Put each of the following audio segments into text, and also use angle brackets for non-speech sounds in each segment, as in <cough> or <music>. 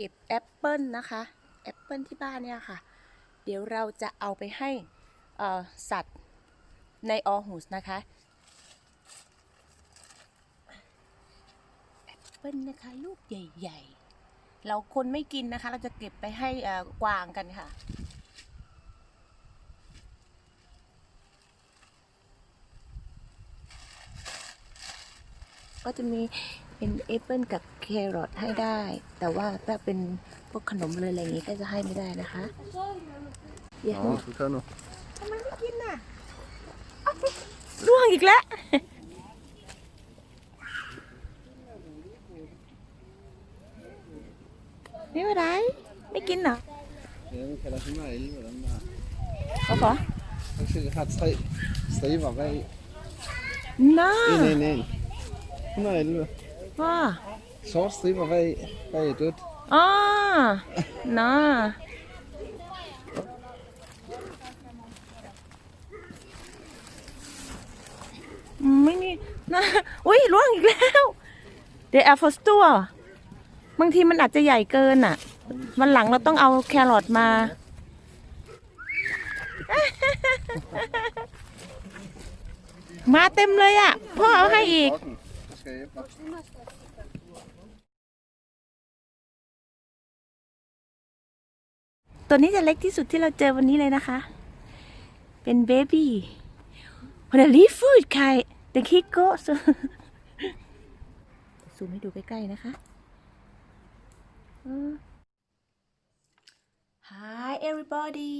เก็บแอปเปิลนะคะแอปเปิลที่บ้านเนี่ยค่ะ เดี๋ยวเราจะเอาไปให้สัตว์ในออหูสนะคะแอปเปิลนะคะลูกใหญ่ ๆ เราคนไม่กินนะคะ เราจะเก็บไปให้กวางกันค่ะก็จะมี เป็นแอปเปิลกับแครอทให้ได้ แต่ว่าถ้าเป็นพวกขนมเลยอะไรอย่างงี้ก็จะให้ไม่ได้นะคะเดี๋ยว Ja, så kan du. ทำไมไม่กินน่ะร่วงอีกแล้วไม่เป็นไรไม่กินเหรอ Ja, den kalder sig mig 11, den der. Hvorfor? Den skal have tre striber bag. Nå, En, en, en. 111. ว้า Sort striber bag, bag dødt. อ๋อน่าไม่ มีนะอุ้ยล่วงอีกแล้ว เดี๋ยวแอร์ฟอสตัวบางทีมันอาจจะใหญ่เกินอะ วันหลังเราต้องเอาแครอทมา มาเต็มเลยอะ พ่อเอาให้อีก Brokken. ตัวนี้จะเล็กที่สุดที่เราเจอวันนี้เลยนะคะ เป็นเบบี้วันนี้ฟูดไข่เด็กคิโก้ซูมให้ดูใกล้ ๆ นะคะ Hi everybody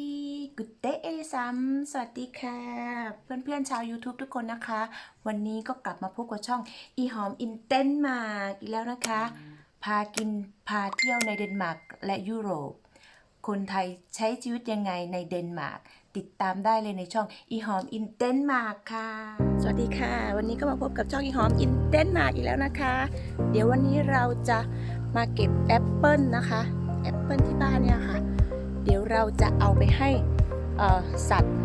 good day เอลิซัมสวัสดีค่ะ เพื่อนๆชาว YouTube ทุกคนนะคะ วันนี้ก็กลับมาพบกับช่องอีหอมอินเตนมาอีกแล้วนะคะ พากินพาเที่ยวในเดนมาร์กและยุโรป คนไทยใช้ชีวิตยังไงในเดนมาร์กติดตามได้เลยในช่องอีหอมอินเดนมากค่ะ สวัสดีค่ะ วันนี้ก็มาพบกับช่องอีหอมอินเดนมากอีกแล้วนะคะ เดี๋ยววันนี้เราจะมาเก็บแอปเปิลนะคะแอปเปิลที่บ้านเนี่ยค่ะ เราจะเอาไปให้สัตว์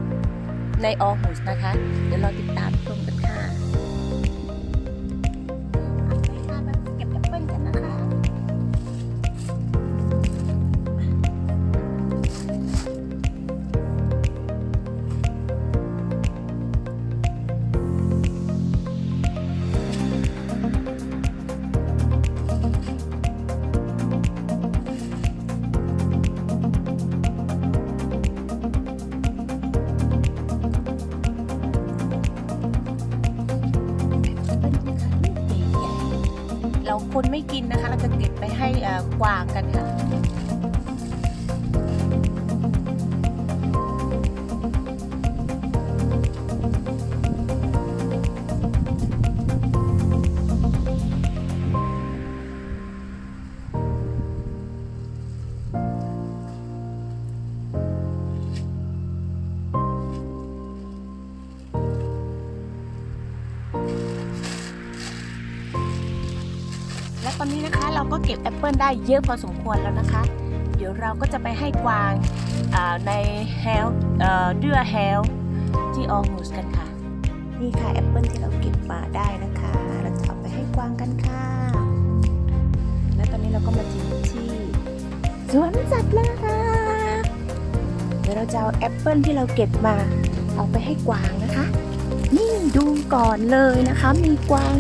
ในออหูสนะคะ เดี๋ยวเราติดตามชมกันค่ะ คนไม่กินนะคะ เราจะเก็บไปให้อ่อกวางกันค่ะ อนนี้นะคะเราก็เก็บแอปเปิลได้เยอะพอสมควรแล้วนะคะ เดี๋ยวเราก็จะไปให้กวางในเฮลเดือเฮลที่ออฮูสกันค่ะ นี่ค่ะแอปเปิลที่เราเก็บมาได้นะคะ เราจะเอาไปให้กวางกันค่ะ และตอนนี้เราก็มาถึงที่สวนสัตว์แล้วค่ะเดี๋ยวเราจะเอาแอปเปิลที่เราเก็บมาเอาไปให้กวางนะคะ นี่ดูก่อนเลยนะคะ มีกวาง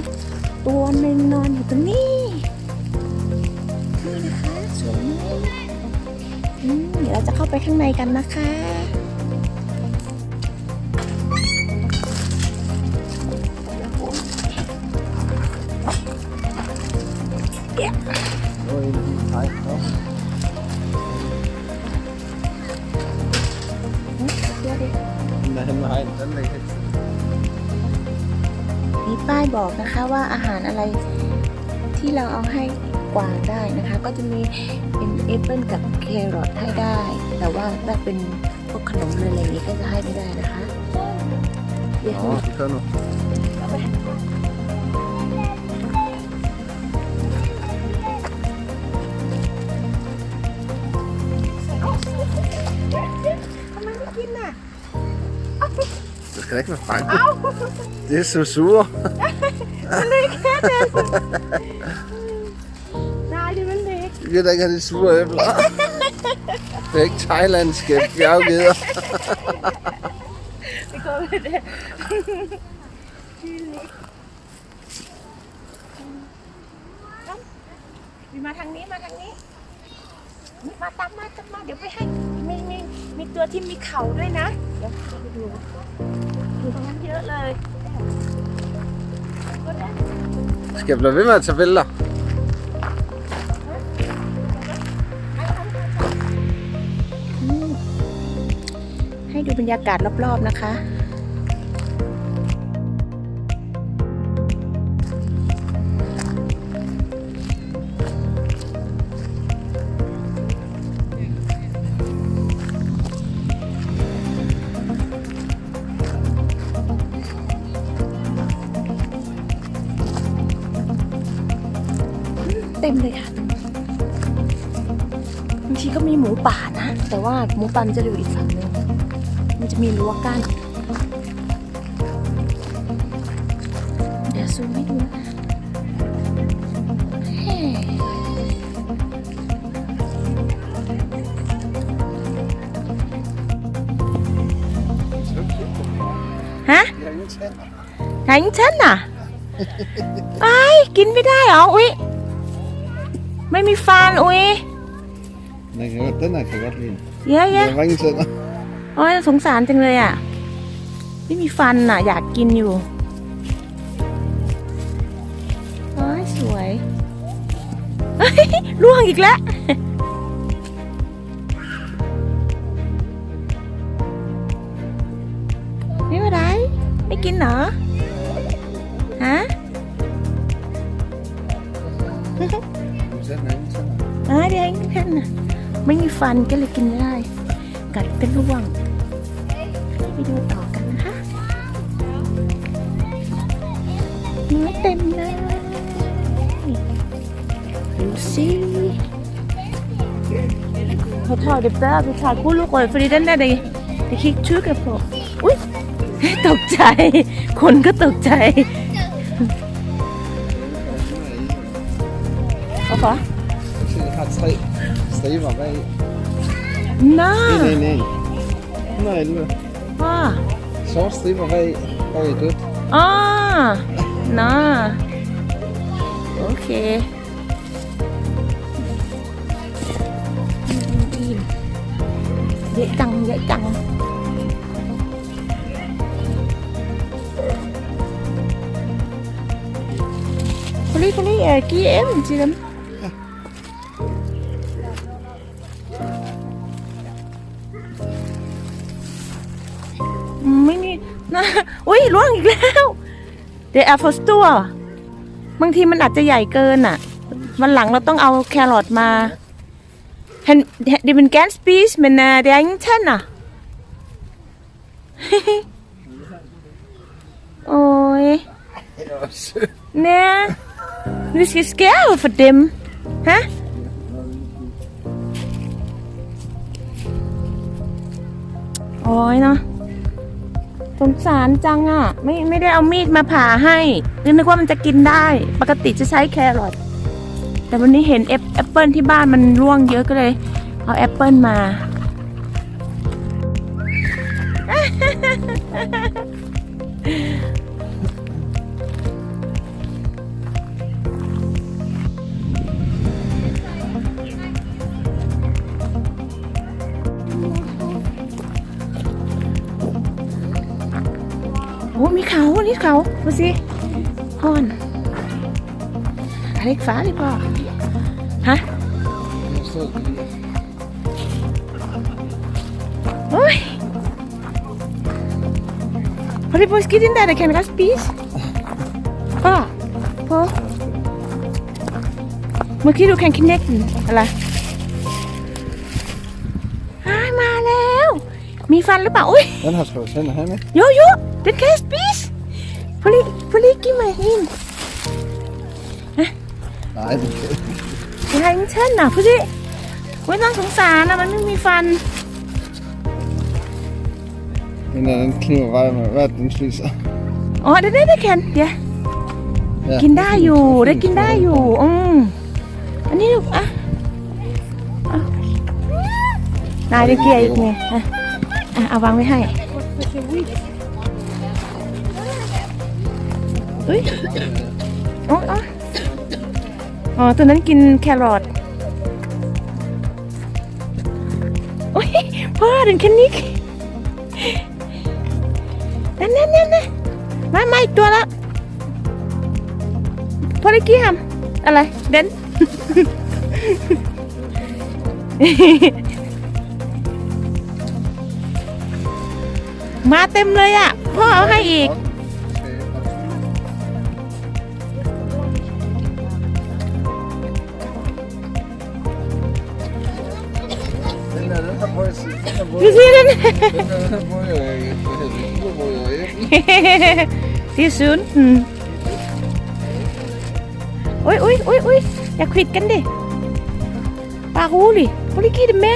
ตัวหนึ่งนอนอยู่ตรงนี้ เดี๋ยวเราจะเข้าไปข้างในกันนะคะเยวดิ Den er henne hegn. Den ligger helt มีป้ายบอกนะคะว่าอาหารอะไรที่เราเอาให้ กวางได้นะคะ ก็จะมีเป็นแอปเปิลกับแครอทให้ได้ แต่ว่าถ้าเป็นพวกขนมเลยอะไรอย่างนี้ก็จะให้ไม่ได้นะคะเดี๋ยว Nå, så kan du. ทำไมไม่กินน่ะ Du skal da ikke være bange. Det er så sure. gider ikke have de sure æbler. <laughs> Det er ikke thailandske bjerggeder. Vi går med det. Kom. Viมาทางนี้มาทางนี้นี่มาตามมาตามมาเดี๋ยวไปให้ มีมีมีตัวที่มีเขาด้วยนะ เดี๋ยวไปดูดูตรงนั้นเยอะเลยก็ได้ Skal jeg blive ved med at tage billeder? ดูบรรยากาศรอบๆนะคะ เต็มเลยค่ะบางทีก็มีหมูป่านะ แต่ว่าหมูป่ามันจะอยู่อีกฝั่ง จะมีรั้วกั้นเดี๋ยวซูมให้ดูนะเฮ้ฮะ Jeg har ingen tænder. ไหนฉันน่ะไอ้ายกินไม่ได้เหรอ อุ๊ย ไม่มีฟันอุ๊ย Den, kan godt, den her โอ้ยสงสารจังเลยอะ ไม่มีฟันอะ อยากกินอยู่โอ้ยสวยล่วงอีกแล้วไม่เป็นไรไม่กินเหรอ ฮะอ้ยเดี๋ยวเองท่านน่ะ ไม่มีฟันก็เลยกินไม่ได้ กัดเป็นร่วง เนื้อเต็มเลยดูสิเขาถอดเด็บได้ไปถ่ายคู่ลูกเลยฟรีดันได้เลยไปคลิกชื่อกับผมอุ้ยตกใจ คนก็ตกใจเขาขอ Jeg ser, jeg har tre striber bag. น้า En, en, en. 111. พ่อ Sort striber bag, bag i dødt. อ๋ อน่าโอเคเยอะจังเยอะจังพลีพลีเออกี่เอ็มจีน ไม่มีนะอุ้ยล่วงอีกแล้ว เดี๋ยวแอร์ฟอสตัว บางทีมันอาจจะใหญ่เกินอะ วันหลังเราต้องเอาแครอทมาเห็นเดี๋ยวเป็นแกนสปีสมันนะเดี๋ยวยังเช่นอะโอ้ย Det var sødt. Nej, vi skal skære for dem. Hæ? Ôi nó สงสารจังอะ ไม่ไม่ได้เอามีดมาผ่าให้นึกว่ามันจะกินได้ ปกติจะใช้แครอทแต่วันนี้เห็นแอปแอปเปิลที่บ้านมันร่วงเยอะก็เลย เอาแอปเปิลมา มีเขานนี้เขาดูสิพ่อนอะไรฟ้าเลยพ่อ ฮะ Jeg står lige. โอ้ยพอดีพอสกินได้แต่แค่นั้น มีฟันหรือเปล่าอุ้ย Den har slået tænder her med. Jo, jo, den kan jeg spise. Prøv lige, prøv lige at give mig en. Nej, den kan ikke. Jeg har ingen tænder, prøv lige. ไม่ต้องสงสารนะมันไม่มีฟัน Den er den kniver bare med, hvad er det, den spiser. อ๋อได้ได้ได้แคนเดี๋ยว Ja. กินได้อยู่ได้กินได้อยู่ อืมอันนี้ลูกอะเอานายจะเกียร์อีกไงอะ อะเอาวางไว้ให้เฮ้ยอ๋ออ๋ออ๋อตัวนั้นกินแครอทโอ้ยพ่อถึงแค่นี้นั่นนั่นนั่นนั่นมามาอีกตัวละพอได้กี้ทำอะไรเด่น มาเต็มเลยอะ พ่อเอาให้อีก Den där den här bojen, den här ดู bojen, สินั่น den här bojen är riktigt bojen. ที่ศูนย์อืมโอ้ยโอ้ยโอ้ยโอ้ยอย่าขวิดกันดิปากหูลิโอลิกี้ดิแม่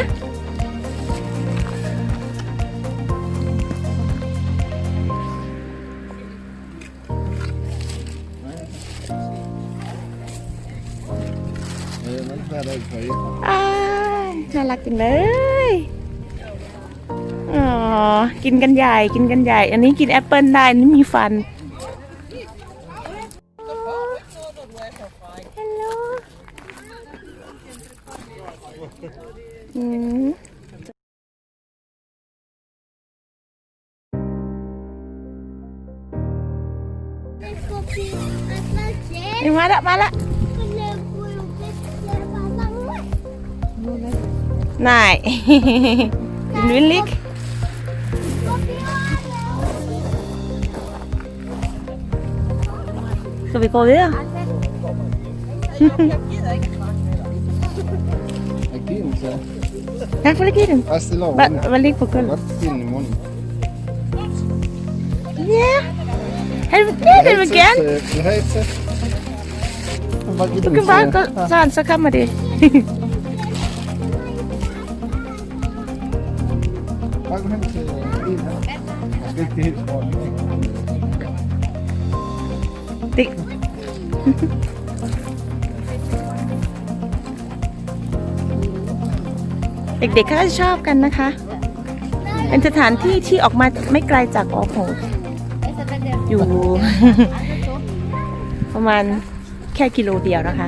รักจังเลย อ๋อ กินกันใหญ่ กินกันใหญ่ อันนี้กินแอปเปิลได้อันนี้มีฟันฮัลโหลอืมมาละมาละ นายกินวิลลิก ska vi gå videre? Jag kan inte. Ja, får ligge i den. Jag ställer av Bare, den. bare ligg på gulvet. Rett inn i munnen. Ja. Er du, ja, det vil gerne. Du helt sett. Du kan bare gå sådan, så kommer det. Jeg skal ikke helt smart. det. เด็กๆเขาก็จะชอบกันนะคะ เป็นสถานที่ที่ออกมาไม่ไกลจากออโหอยู่ ประมาณแค่กิโลเดียวนะคะ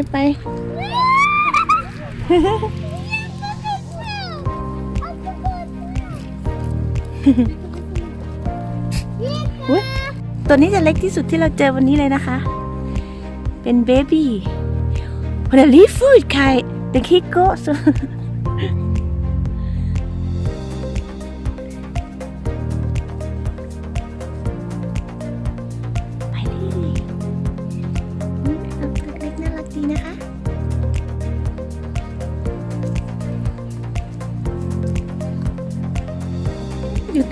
ไปไปไปอุ๊ยตัวนี้จะเล็กที่สุดที่เราเจอวันนี้เลยนะคะ เป็นเบบี้พอดลีฟูดไข่เด็ก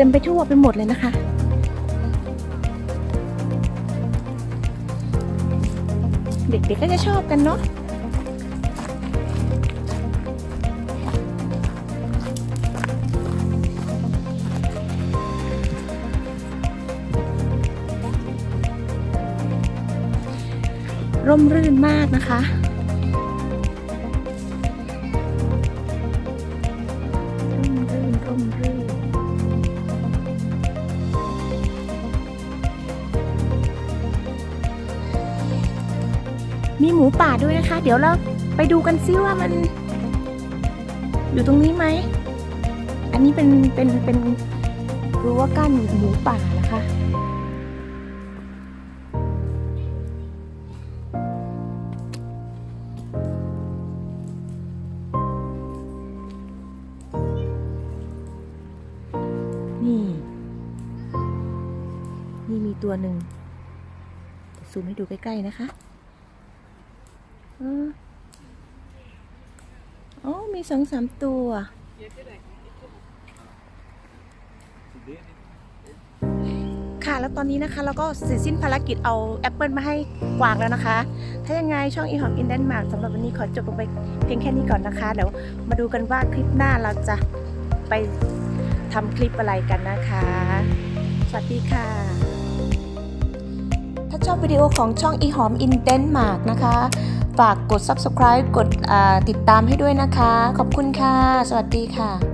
เต็มไปทั่วไปหมดเลยนะคะเด็กๆก็จะชอบกันเนาะ ร่มรื่นมากนะคะ ป่าด้วยนะคะ เดี๋ยวเราไปดูกันซิว่ามัน อยู่ตรงนี้ไหม อันนี้เป็นเป็นเป็นรั้วกั้นหมูป่านะคะ นี่ นี่มีตัวหนึ่งซูมให้ดูใกล้ ๆ นะคะ เอออ๋อ มีสองสามตัว ค่ะแล้วตอนนี้นะคะเราก็เสร็จสิ้นภารกิจเอาแอปเปิลมาให้กวางแล้วนะคะ ถ้ายังไงช่องอีหอมอินเดนมาร์กสำหรับวันนี้ขอจบลงไปเพียงแค่นี้ก่อนนะคะเดี๋ยวมาดูกันว่าคลิปหน้าเราจะไปทำคลิปอะไรกันนะคะ สวัสดีค่ะ ถ้าชอบวิดีโอของช่องอีหอมอินเดนมาร์กนะคะ ฝากกด subscribe กดติดตามให้ด้วยนะคะ ขอบคุณค่ะ สวัสดีค่ะ